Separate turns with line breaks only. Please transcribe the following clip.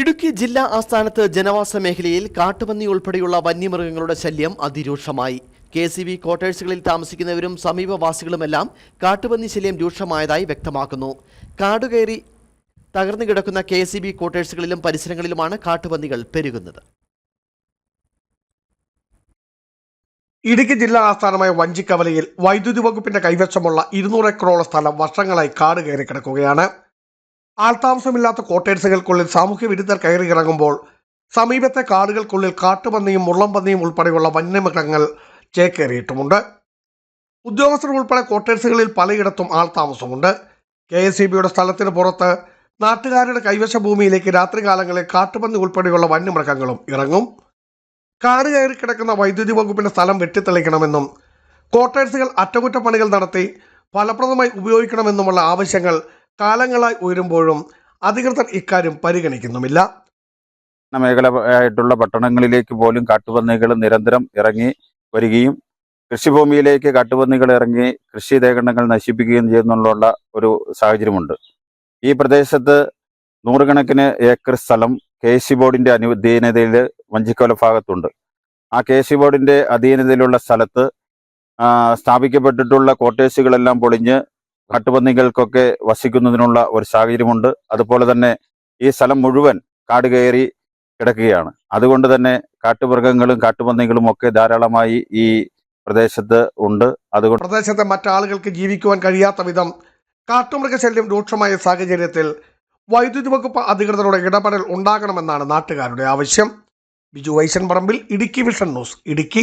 ഇടുക്കി ജില്ലാ ആസ്ഥാനത്ത് ജനവാസ മേഖലയിൽ കാട്ടുപന്നി ഉൾപ്പെടെയുള്ള വന്യമൃഗങ്ങളുടെ ശല്യം അതിരൂക്ഷമായി. കെ സി ബി ക്വാർട്ടേഴ്സുകളിൽ താമസിക്കുന്നവരും സമീപവാസികളുമെല്ലാം കാട്ടുപന്നി ശല്യം രൂക്ഷമായതായി വ്യക്തമാക്കുന്നു. കാടുകയറി തകർന്നു കിടക്കുന്ന കെ സി ബി ക്വാർട്ടേഴ്സുകളിലും പരിസരങ്ങളിലുമാണ് കാട്ടുപന്നികൾ പെരുകുന്നത്.
ഇടുക്കി ജില്ലാ ആസ്ഥാനമായ വഞ്ചിക്കവലയിൽ വൈദ്യുതി വകുപ്പിന്റെ കൈവശമുള്ള ഇരുന്നൂറ് ഏക്കറോളം സ്ഥലം വർഷങ്ങളായി കാട് കയറി കിടക്കുകയാണ്. ആൾതാമസമില്ലാത്ത കോട്ടേഴ്സുകൾക്കുള്ളിൽ സാമൂഹ്യ വിരുദ്ധർ കയറിയിറങ്ങുമ്പോൾ സമീപത്തെ കാടുകൾക്കുള്ളിൽ കാട്ടുപന്നിയും മുള്ളംപന്നിയും ഉൾപ്പെടെയുള്ള വന്യമൃഗങ്ങൾ ചേക്കേറിയിട്ടുമുണ്ട്. ഉദ്യോഗസ്ഥർ ഉൾപ്പെടെ കോട്ടേഴ്സുകളിൽ പലയിടത്തും ആൾത്താമസമുണ്ട് കെ എസ് സി ബിയുടെ സ്ഥലത്തിന് പുറത്ത് നാട്ടുകാരുടെ കൈവശ ഭൂമിയിലേക്ക് രാത്രികാലങ്ങളിൽ കാട്ടുപന്നി ഉൾപ്പെടെയുള്ള വന്യമൃഗങ്ങളും ഇറങ്ങും. കാട് കയറി കിടക്കുന്ന വൈദ്യുതി വകുപ്പിന്റെ സ്ഥലം വെട്ടിത്തെളിക്കണമെന്നും ക്വാർട്ടേഴ്സുകൾ അറ്റകുറ്റപ്പണികൾ നടത്തി ഫലപ്രദമായി ഉപയോഗിക്കണമെന്നുമുള്ള ആവശ്യങ്ങൾ കാലങ്ങളായി ഉയരുമ്പോഴും അധികൃതർ ഇക്കാര്യം പരിഗണിക്കുന്നുമില്ല.
മേഖല ആയിട്ടുള്ള പട്ടണങ്ങളിലേക്ക് പോലും കാട്ടുപന്നികൾ നിരന്തരം ഇറങ്ങി വരികയും കൃഷിഭൂമിയിലേക്ക് കാട്ടുപന്നികൾ ഇറങ്ങി കൃഷി ലേഖനങ്ങൾ നശിപ്പിക്കുകയും ചെയ്യുന്നുള്ള ഒരു സാഹചര്യമുണ്ട്. ഈ പ്രദേശത്ത് നൂറുകണക്കിന് ഏക്കർ സ്ഥലം കെ സി ബോർഡിന്റെ അധീനതയിൽ വഞ്ചിക്കോല ഭാഗത്തുണ്ട്. ആ കെ സി ബോർഡിന്റെ അധീനതയിലുള്ള സ്ഥലത്ത് സ്ഥാപിക്കപ്പെട്ടിട്ടുള്ള കോട്ടേഴ്സുകളെല്ലാം പൊളിഞ്ഞ് കാട്ടുപന്നികൾക്കൊക്കെ വസിക്കുന്നതിനുള്ള ഒരു സാഹചര്യമുണ്ട്. അതുപോലെ തന്നെ ഈ സ്ഥലം മുഴുവൻ കാട് കയറി കിടക്കുകയാണ്. അതുകൊണ്ട് തന്നെ കാട്ടുമൃഗങ്ങളും കാട്ടുപന്നികളും ഒക്കെ ധാരാളമായി ഈ പ്രദേശത്ത് ഉണ്ട്. അതുകൊണ്ട്
പ്രദേശത്തെ മറ്റാളുകൾക്ക് ജീവിക്കുവാൻ കഴിയാത്ത വിധം കാട്ടുമൃഗശല്യം രൂക്ഷമായ സാഹചര്യത്തിൽ വൈദ്യുതി വകുപ്പ് അധികൃതരുടെ ഇടപെടൽ ഉണ്ടാകണമെന്നാണ് നാട്ടുകാരുടെ ആവശ്യം. Biju Vaishan Parambil Idukki vision news Idukki.